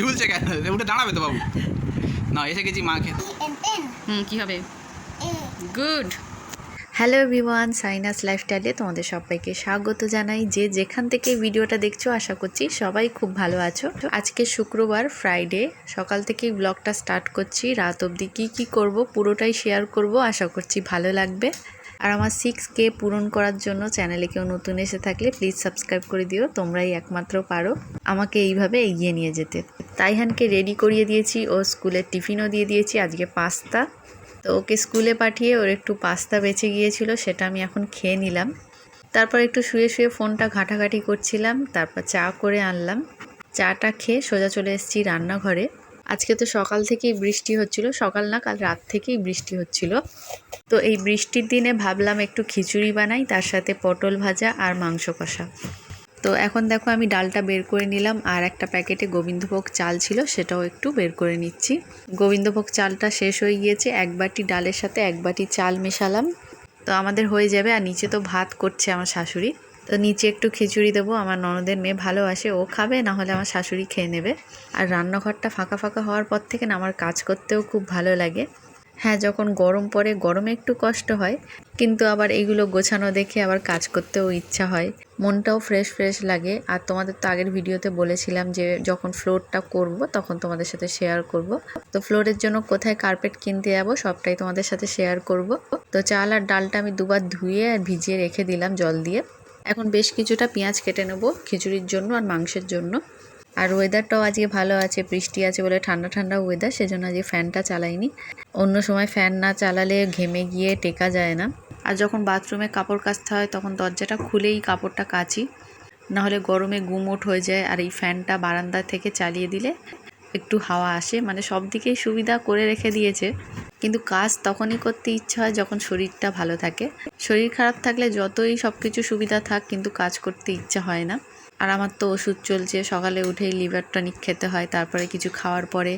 ঝুলছে কেন? উঠে দাঁড়াবে তো বাবু? না এসে গেছি মা খেতে। হুম কী হবে? গুড হ্যালো এভরিওয়ান সাইনাস লাইফস্টাইলে তোমাদের সবাইকে স্বাগত জানাই। যে যেখান থেকে ভিডিওটা দেখছ আশা করছি সবাই খুব ভালো আছো। আজকে শুক্রবার ফ্রাইডে সকাল থেকেই ব্লগটা স্টার্ট করছি। রাত অবধি কী কী করব পুরোটাই শেয়ার করব। আশা করছি ভালো লাগবে। আর আমার সিক্স কে পূরণ করার জন্য চ্যানেলে কেউ নতুন এসে থাকলে প্লিজ সাবস্ক্রাইব করে দিও, তোমরাই একমাত্র পারো আমাকে এইভাবে এগিয়ে নিয়ে যেতে। তাইহানকে রেডি করিয়ে দিয়েছি, ও স্কুলের টিফিনও দিয়ে দিয়েছি, আজকে পাস্তা। তো ওকে স্কুলে পাঠিয়ে ওর একটু পাস্তা বেঁচে গিয়েছিল, সেটা আমি এখন খেয়ে নিলাম। তারপর একটু শুয়ে শুয়ে ফোনটা ঘাটাঘাটি করছিলাম, তারপর চা করে আনলাম। চাটা খেয়ে সোজা চলে এসেছি রান্নাঘরে। আজকে তো সকাল থেকেই বৃষ্টি হচ্ছিল, সকাল না, কাল রাত থেকেই বৃষ্টি হচ্ছিল। তো এই বৃষ্টির দিনে ভাবলাম একটু খিচুড়ি বানাই, তার সাথে পটল ভাজা আর মাংস কষা। তো এখন দেখো আমি ডালটা বের করে নিলাম, আর একটা প্যাকেটে গোবিন্দভোগ চাল ছিল, সেটাও একটু বের করে নিচ্ছি। গোবিন্দভোগ চালটা শেষ হয়ে গিয়েছে, এক বাটি ডালের সাথে এক বাটি চাল মেশালাম। তো আমাদের হয়ে যাবে, আর নিচে তো ভাত করছে আমার শাশুড়ি। তো নিচে একটু খিচুড়ি দেবো, আমার ননদের মেয়ে ভালো আসে, ও খাবে না হলে আমার শাশুড়ি খেয়ে নেবে। আর রান্নাঘরটা ফাঁকা ফাঁকা হওয়ার পর থেকে না আমার কাজ করতেও খুব ভালো লাগে। হ্যাঁ যখন গরম পড়ে, গরমে একটু কষ্ট হয়, কিন্তু আবার এইগুলো গোছানো দেখে আবার কাজ করতেও ইচ্ছা হয়। মনটাও ফ্রেশ ফ্রেশ লাগে। আর তোমাদের তো আগের ভিডিওতে বলেছিলাম যে, যখন ফ্লোরটা করব, তখন তোমাদের সাথে শেয়ার করব। তো ফ্লোরের জন্য কোথায় কার্পেট কিনতে যাব, সবটাই তোমাদের সাথে শেয়ার করব। তো চাল আর ডালটা আমি দুবার ধুয়ে আর ভিজিয়ে রেখে দিলাম জল দিয়ে। এখন বেশ কিছুটা পেঁয়াজ কেটে নেব খিচুড়ির জন্য আর মাংসের জন্য। আর ওয়েদারটাও আজকে ভালো আছে, বৃষ্টি আছে বলে ঠান্ডা ঠান্ডা ওয়েদার সেজন্য আজকে ফ্যানটা চালাইনি। অন্য সময় ফ্যান না চালালে ঘেমে গিয়ে টেকা যায় না। আর যখন বাথরুমে কাপড় কাচতে হয়, তখন দরজাটা খুলেই কাপড়টা কাচি। নাহলে গরমে গুমোট হয়ে যায় আর এই ফ্যানটা বারান্দা থেকে চালিয়ে দিলে একটু হাওয়া আসে। মানে সব দিকেই সুবিধা করে রেখে দিয়েছে। কিন্তু কাজ তখনই করতে ইচ্ছা হয় যখন শরীরটা ভালো থাকে। শরীর খারাপ থাকলে যতই সব কিছু সুবিধা থাক, কিন্তু কাজ করতে ইচ্ছা হয় না। আর আমার তো ওষুধ চলছে, সকালে উঠেই লিভার টনিক খেতে হয়, তারপরে কিছু খাওয়ার পরে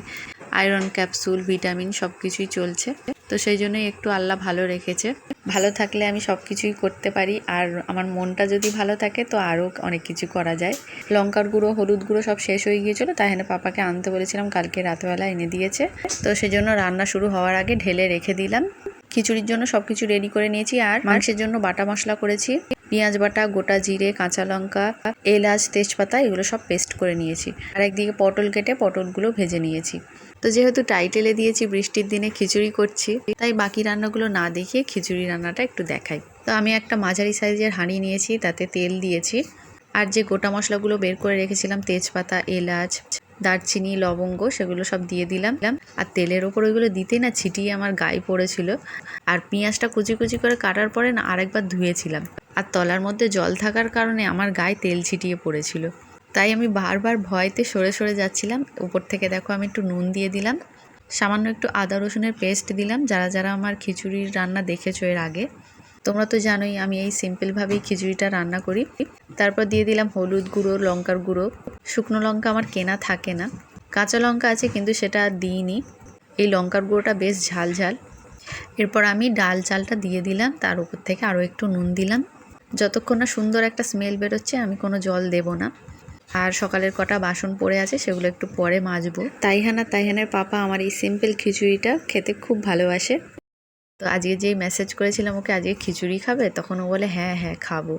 আয়রন ক্যাপসুল, ভিটামিন সব কিছুই চলছে। তো সেই জন্যই একটু আল্লাহ ভালো রেখেছে। ভালো থাকলে আমি সব কিছুই করতে পারি। আর আমার মনটা যদি ভালো থাকে, তো আরও অনেক কিছু করা যায়। লঙ্কার গুঁড়ো, হলুদ গুঁড়ো সব শেষ হয়ে গিয়েছিল, তাই জন্য পাপাকে আনতে বলেছিলাম, কালকে রাতবেলা এনে দিয়েছে। তো সেই জন্য রান্না শুরু হওয়ার আগে ঢেলে রেখে দিলাম। খিচুড়ির জন্য সব কিছু রেডি করে নিয়েছি। আর মাংসের জন্য বাটা মশলা করেছি। পেঁয়াজ বাটা, গোটা জিরে, কাঁচা লঙ্কা, এলাচ, তেজপাতা, এগুলো সব পেস্ট করে নিয়েছি। আর একদিকে পটল কেটে পটলগুলো ভেজে নিয়েছি। তো যেহেতু টাইটেলে দিয়েছি বৃষ্টির দিনে খিচুড়ি করছি, তাই বাকি রান্নাগুলো না দেখিয়ে খিচুড়ি রান্নাটা একটু দেখাই। তো আমি একটা মাঝারি সাইজের হাঁড়ি নিয়েছি, তাতে তেল দিয়েছি। আর যে গোটা মশলাগুলো বের করে রেখেছিলাম, তেজপাতা, এলাচ, দারচিনি, লবঙ্গ, সেগুলো সব দিয়ে দিলাম। আর তেলের ওপর ওইগুলো দিতেই না ছিটিয়ে আমার গায়ে পড়েছিল। আর পেঁয়াজটা কুচি কুচি করে কাটার পরে না আরেকবার ধুয়েছিলাম। আর তলার মধ্যে জল থাকার কারণে আমার গায়ে তেল ছিটিয়ে পড়েছিল। তাই আমি বারবার ভয়তে সরে সরে যাচ্ছিলাম। উপর থেকে দেখো আমি একটু নুন দিয়ে দিলাম। সামান্য একটু আদা রসুনের পেস্ট দিলাম। যারা যারা আমার খিচুড়ির রান্না দেখেছ এর আগে, তোমরা তো জানোই আমি এই সিম্পলভাবেই খিচুড়িটা রান্না করি। তারপর দিয়ে দিলাম হলুদ গুঁড়ো, লঙ্কার গুঁড়ো। শুকনো লঙ্কা আমার কেনা থাকে না। কাঁচা লঙ্কা আছে কিন্তু সেটা দিইনি। এই লঙ্কার গুঁড়োটা বেশ ঝাল ঝাল। এরপর আমি ডাল চালটা দিয়ে দিলাম। তার উপর থেকে আরও একটু নুন দিলাম। যতক্ষণ না সুন্দর একটা স্মেল বেরোচ্ছে, আমি কোনো জল দেব না। আর সকালের কটা বাসন পড়ে আছে, সেগুলো একটু পরে মাজবো। তাইহানা, তাইহানের পাপা আমার এই সিম্পল খিচুড়িটা খেতে খুব ভালোবাসে। তো আজকে যেই মেসেজ করেছিলাম ওকে, আজকে খিচুড়ি খাবে? তখন ও বলে হ্যাঁ হ্যাঁ খাব।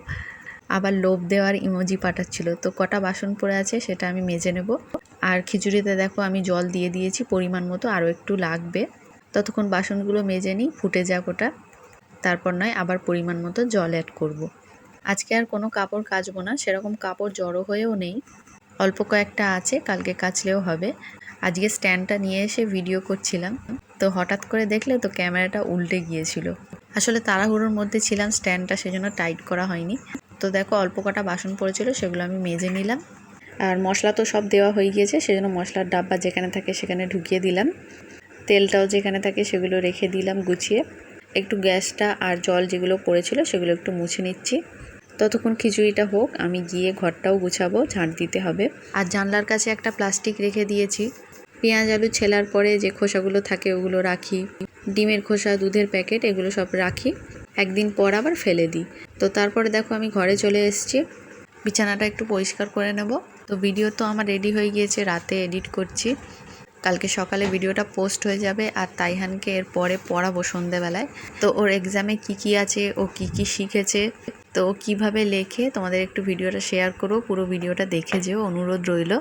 আবার লোভ দেওয়ার ইমোজি পাঠাচ্ছিল। তো কটা বাসন পড়ে আছে, সেটা আমি মেজে নেব। আর খিচুড়িতে দেখো, আমি জল দিয়ে দিয়েছি, পরিমাণ মতো আরও একটু লাগবে। ততক্ষণ বাসনগুলো মেজে নিই, ফুটে যাক ওটা। তারপর নয়, আবার পরিমাণ মতো জল অ্যাড করব। আজকে আর কোনো কাপড় কাচবো না, সেরকম কাপড় জড়ো হয়েও নেই। অল্প কয়েকটা আছে, কালকে কাচলেও হবে। আজকে স্ট্যান্ডটা নিয়ে এসে ভিডিও করছিলাম। তো হঠাৎ করে দেখলে তো ক্যামেরাটা উল্টে গিয়েছিল। আসলে তাড়াহুড়োর মধ্যে ছিলাম, স্ট্যান্ডটা সেজন্য টাইট করা হয়নি। তো দেখো, অল্প কটা বাসন পড়েছিল, সেগুলো আমি মেজে নিলাম। আর মশলা তো সব দেওয়া হয়ে গিয়েছে, সেজন্য মশলার ডাব্বা যেখানে থাকে সেখানে ঢুকিয়ে দিলাম। তেলটাও যেখানে থাকে সেগুলো রেখে দিলাম গুছিয়ে। একটু গ্যাসটা আর জল যেগুলো পড়েছিল, সেগুলো একটু মুছে নিচ্ছি। ততক্ষণ খিচুড়িটা হোক, আমি গিয়ে ঘরটাও গুছাবো, ঝাঁট দিতে হবে। আর জানলার কাছে একটা প্লাস্টিক রেখে দিয়েছি। পেঁয়াজ, আলু ছেলার পরে যে খোসাগুলো থাকে ওগুলো রাখি। ডিমের খোসা, দুধের প্যাকেট, এগুলো সব রাখি। একদিন পর আবার ফেলে দিই। তো তারপরে দেখো আমি ঘরে চলে এসেছি। বিছানাটা একটু পরিষ্কার করে নেব। তো ভিডিও তো আমার রেডি হয়ে গিয়েছে, রাতে এডিট করছি। কালকে সকালে ভিডিওটা পোস্ট হয়ে যাবে আর তাইহানকে এর পরে পড়াবো সন্ধেবেলায়। তো ওর এক্সামে কি কি আছে, ও কি কি শিখেছে? তো কীভাবে লেখে তোমাদের একটু ভিডিওটা শেয়ার করো, পুরো ভিডিওটা দেখে যেও, অনুরোধ রইল।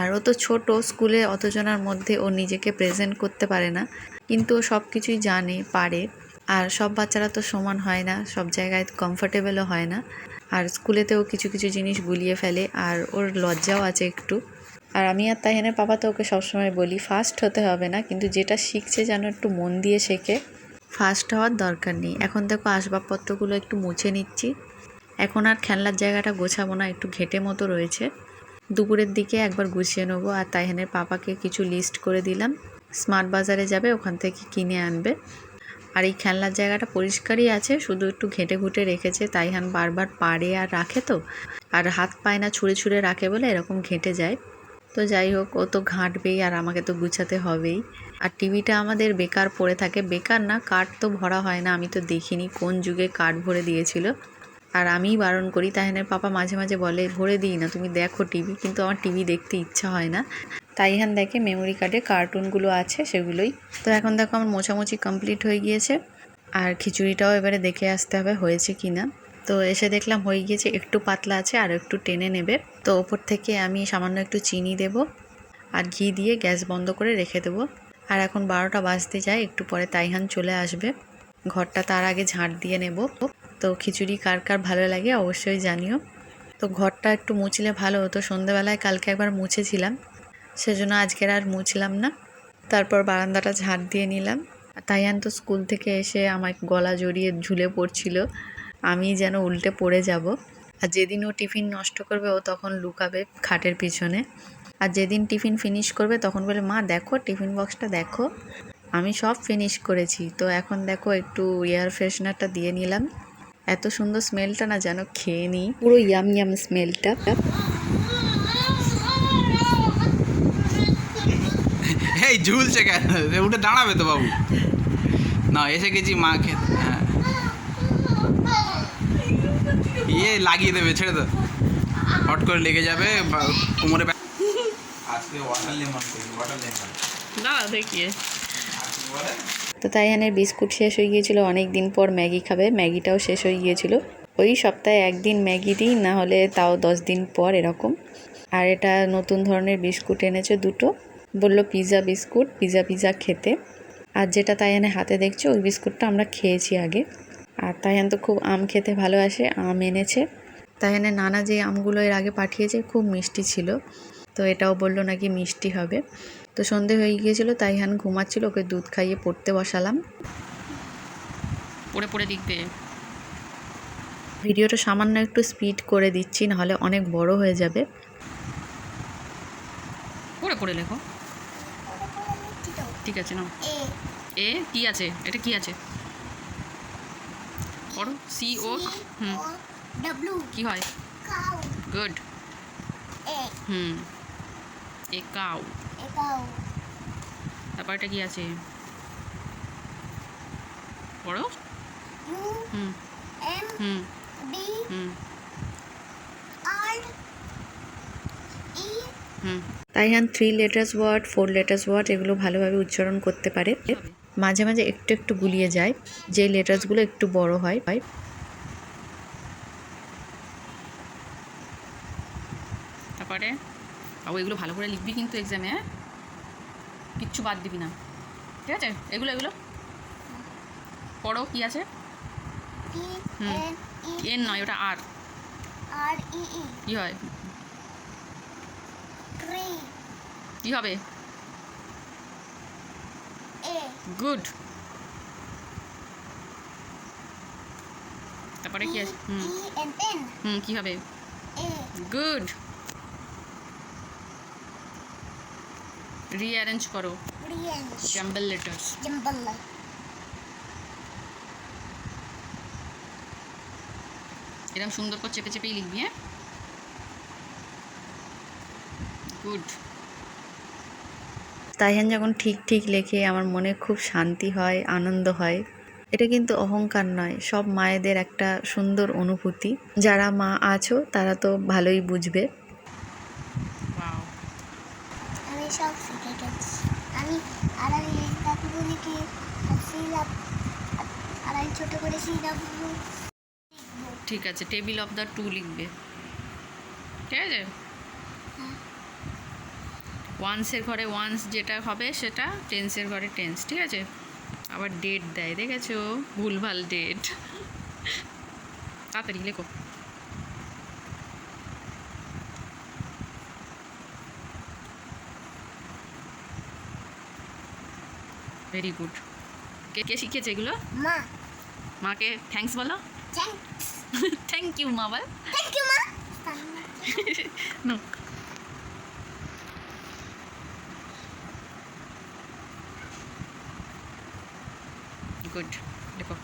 আর ও তো ছোট স্কুলে অতজনার মধ্যে ও নিজেকে প্রেজেন্ট করতে পারে না, কিন্তু ও সব কিছুই জানে, পারে। আর সব বাচ্চারা তো সমান হয় না, সব জায়গায় কমফোর্টেবলও হয় না। আর স্কুলেতেও কিছু কিছু জিনিস গুলিয়ে ফেলে, আর ওর লজ্জাও আছে একটু। আর আমি আর তাহিনের পাপা তো ওকে সবসময় বলি ফার্স্ট হতে হবে না, কিন্তু যেটা শিখছে যেন একটু মন দিয়ে শেখে। ফার্স্ট হওয়ার দরকার নেই। এখন দেখো আসবাবপত্রগুলো একটু মুছে নিচ্ছি। এখন আর খেলনার জায়গাটা গোছাবো না, একটু ঘেটে মতো রয়েছে। দুপুরের দিকে একবার গুছিয়ে নেব আর তাইহানের পাপাকে কিছু লিস্ট করে দিলাম। স্মার্ট বাজারে যাবে, ওখান থেকে কিনে আনবে। আর এই খেলনার জায়গাটা পরিষ্কারই আছে, শুধু একটু ঘেঁটে ঘুটে রেখেছে। তাইহান বারবার পাড়ে আর রাখে তো। আর হাত পায় না ছুঁড়ে ছুঁড়ে রাখে বলে এরকম ঘেঁটে যায়। তো যাই হোক, ও তো ঘাঁটবেই আর আমাকে তো গুছাতে হবেই। আর টিভিটা আমাদের বেকার পড়ে থাকে। বেকার না, কাঠ তো ভরা হয় না। আমি তো দেখিনি কোন যুগে কাঠ ভরে দিয়েছিল। আর আমিই বারণ করি তাহিনের পাপা মাঝে মাঝে বলে, ভরে দিই না, তুমি দেখো টিভি। কিন্তু আমার টিভি দেখতে ইচ্ছা হয় না। তাইহান দেখে মেমোরি কার্ডে কার্টুনগুলো আছে সেগুলোই। তো এখন দেখো আমার মোছামুছি কমপ্লিট হয়ে গিয়েছে। আর খিচুড়িটাও এবারে দেখে আসতে হবে, হয়েছে কি না তো এসে দেখলাম হয়ে গিয়েছে, একটু পাতলা আছে আর একটু টেনে নেবে। তো ওপর থেকে আমি সামান্য একটু চিনি দেব আর ঘি দিয়ে গ্যাস বন্ধ করে রেখে দেবো। আর এখন বারোটা বাজতে যায়, একটু পরে তাইহান চলে আসবে। ঘরটা তার আগে ঝাঁট দিয়ে নেব। তো খিচুড়ি কার কার ভালো লাগে অবশ্যই জানিও। তো ঘরটা একটু মুছলে ভালো হতো, সন্ধেবেলায় কালকে একবার মুছেছিলাম, সেজন্য আজকের আর মুছলাম না। তারপর বারান্দাটা ঝাঁট দিয়ে নিলাম। তাইহান তো স্কুল থেকে এসে আমার গলা জড়িয়ে ঝুলে পড়ছিল। আমি যেন উল্টে পড়ে যাব। আর যেদিন ও টিফিন নষ্ট করবে, ও তখন লুকাবে খাটের পিছনে। আর যেদিন টিফিন ফিনিশ করবে, তখন বলে, মা, দেখো, টিফিন বক্সটা দেখো। আমি সব ফিনিশ করেছি। তো এখন দেখো, একটু এয়ার ফ্রেশনারটা দিয়ে নিলাম। এত সুন্দর স্মেলটা না যেন খেয়ে নিই। পুরো ইয়াম ইয়াম স্মেলটা এই ঝুলছে কেন? উঠে দাঁড়াবে তো বাবু। না, এসে গেছি মা খেতে হ্যাঁ ইয়ে লাগিয়ে দেবে ছেড়ে তো হট করে লেগে যাবে কোমরে আজকে ওয়াটার লেমন ওয়াটার লেমন না দেখিয়ে। তো তাইয়ানের বিস্কুট শেষ হয়ে গিয়েছিল অনেক দিন পর ম্যাগি খাবে ম্যাগিটাও শেষ হয়ে গিয়েছিল। ওই সপ্তাহে একদিন ম্যাগি দিই না হলে তাও দশ দিন পর এরকম। আর এটা নতুন ধরনের বিস্কুট এনেছে দুটো। বলল পিৎজা বিস্কুট পিৎজা পিৎজা খেতে। আর যেটা তাইয়ানের হাতে দেখছ ওই বিস্কুটটা আমরা খেয়েছি আগে। আর তাইয়ান তো খুব আম খেতে ভালোবাসে আম এনেছে। তাইয়ানের নানা যে আমগুলো এর আগে পাঠিয়েছে খুব মিষ্টি ছিল তো এটাও বলল নাকি মিষ্টি হবে। তো সন্ধে হয়ে গিয়েছিল তাইহান ঘুমাচ্ছিল ওকে দুধ খাইয়ে পড়তে বসালাম। পড়ে পড়ে লিখবে। ভিডিওটা সামান্য একটু স্পিড করে দিচ্ছি নাহলে অনেক বড় হয়ে যাবে। পড়ে পড়ে লেখো। ঠিক আছে নাও। এ কি আছে? এটা কি আছে? পড়ো সি ও হুম। W কি হয়? Good A. হুম। এ কাউ তারপর এটা কি আছে? পড়ো। হুম। M হুম। B হুম। R E. হুম। তাইহান three letters word four letters word এগুলো ভালোভাবে উচ্চারণ করতে পারে। মাঝে মাঝে একটু একটু গুলিয়ে যায় যে লেটার্সগুলো একটু বড় হয়। তারপরে বাবু এগুলো ভালো করে লিখবি কিন্তু এক্সামে হ্যাঁ? কিচ্ছু বাদ দিবি না। ঠিক আছে? এগুলো এগুলো। পড়ো কি আছে? হুম। N E এন নয় ওটা আর R E E কি হয়? কি হবে? গুড। তারপরে কি আছে? হুম। হুম, কি হবে? গুড। রিঅ্যারেঞ্জ করো। জাম্বল লেটার্স jumble এরকম সুন্দর করে চেপে চেপেই লিখবি হ্যাঁ? গুড। তাইহান যখন ঠিক ঠিক লেখে আমার মনে খুব শান্তি হয় আনন্দ হয়। এটা কিন্তু অহংকার নয় সব মায়েদের একটা সুন্দর অনুভূতি। যারা মা আছো তারা তো ভালোই বুঝবে। সব শিখে গেছি। আমি আর আমি এই আর আমি ছোটো করে সি ঠিক আছে টেবিল অফ দ্য টু লিখবে। ঠিক আছে? ওয়ান্সের ঘরে ওয়ান্স যেটা হবে সেটা টেন্সের ঘরে টেন্স ঠিক আছে? আবার ডেট দেয় দেখেছ? ভুলভাল ডেট তাড়াতাড়ি লেখো। ভেরি গুড কে কে শিখেছে এগুলো? মা। মাকে থ্যাঙ্কস বলো? থ্যাংক ইউ মা বল। থ্যাংক ইউ মা। নো গুড দেখো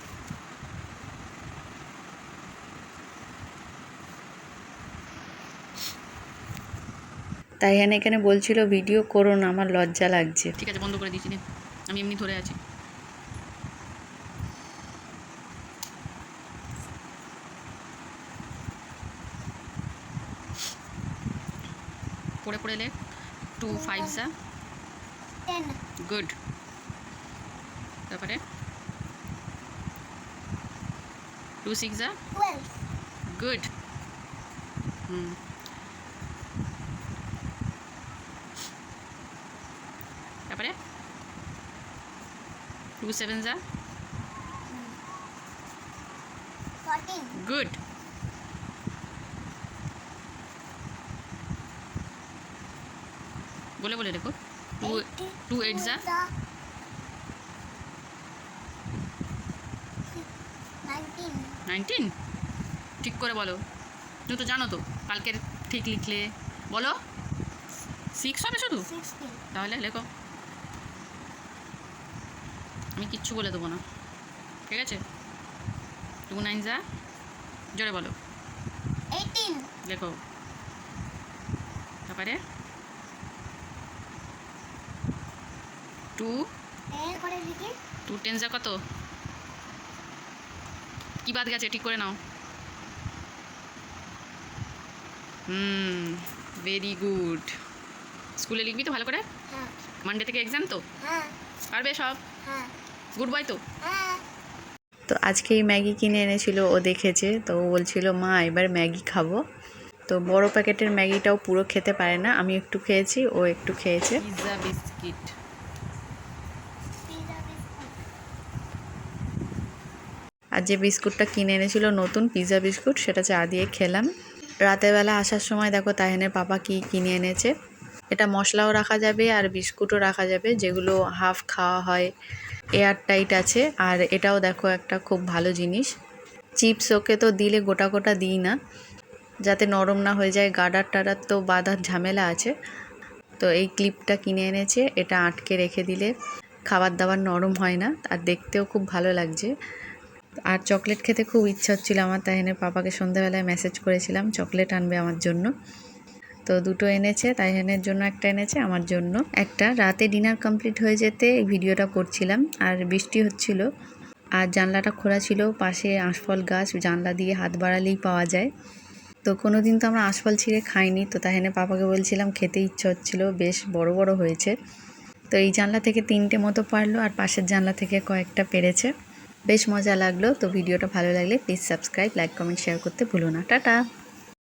তাই এখানে বলছিল ভিডিও করো না আমার লজ্জা লাগছে। ঠিক আছে বন্ধ করে দিয়েছি নে। আমি এমনি ধরে আছি। পড়ে পড়ে লে। টু ফাইভ গুড তারপরে? টু সিক্স যা টুয়েলভ গুড হুম তারপরে টু সেভেন যা ফোরটিন গুড বলে বলে দেখো টু টু এইট যা নাইনটিন ঠিক করে বলো। তুমি তো জানো তো কালকের ঠিক লিখলে। বলো। সিক্স হবে শুধু? তাহলে লেখো। আমি কিচ্ছু বলে দেবো না। ঠিক আছে? টু নাইন যা জোরে বলো। লেখো। তারপরে? টু টু টেন যা কত? কি বাদ গেছে ঠিক করে নাও। হুম ভেরি গুড স্কুলে লিখবি তো ভালো করে? হ্যাঁ। মানডে থেকে এক্সাম তো? হ্যাঁ। পারবে সব? হ্যাঁ। গুড বয় তো? হ্যাঁ। তো আজকে এই ম্যাগি কিনে এনেছিল ও দেখেছে তো ও বলছিল মা এবার ম্যাগি খাব। তো বড় প্যাকেটের ম্যাগিটাও পুরো খেতে পারে না আমি একটু খেয়েছি ও একটু খেয়েছে। পিৎজা বিস্কিট পিজা বিস্কুট আর যে বিস্কুটটা কিনে এনেছিল নতুন পিৎজা বিস্কুট, সেটা চা দিয়ে খেলাম। রাতের বেলা আসার সময় দেখো তাহেনের পাপা কি কিনে এনেছে। এটা মশলাও রাখা যাবে আর বিস্কুটও রাখা যাবে, যেগুলো হাফ খাওয়া হয় এয়ার টাইট আছে। আর এটাও দেখো একটা খুব ভালো জিনিস। চিপস ওকে তো দিলে গোটা গোটা দিই না, যাতে নরম না হয়ে যায়। গাডার টাডার তো বাঁধার ঝামেলা আছে। তো এই ক্লিপটা কিনে এনেছে, এটা আটকে রেখে দিলে খাবার দাবার নরম হয় না, আর দেখতেও খুব ভালো লাগছে। আর চকলেট খেতে খুব ইচ্ছা হচ্ছিল আমার তাইহেনের পাপাকে সন্ধ্যাবেলায় মেসেজ করেছিলাম, চকলেট আনবে আমার জন্য। তো দুটো এনেছে তাইহেনের জন্য একটা এনেছে, আমার জন্য একটা। রাতে ডিনার কমপ্লিট হয়ে যেতে এই ভিডিওটা করছিলাম, আর বৃষ্টি হচ্ছিল। আর জানলাটা খোলা ছিল, পাশে আঁশফল গাছ, জানলা দিয়ে হাত বাড়ালেই পাওয়া যায়। তো কোনো দিন তো আমরা আঁশফল ছিঁড়ে খাইনি, তো তাহেনে পাপাকে বলছিলাম খেতে ইচ্ছা হচ্ছিল, বেশ বড় বড় হয়েছে। তো এই জানলা থেকে তিনটে মতো পারল, আর পাশের জানলা থেকে কয়েকটা পেরেছে। বেশ মজা লাগল। তো ভিডিওটা ভালো লাগলে please subscribe like comment share করতে ভুলো না। টাটা!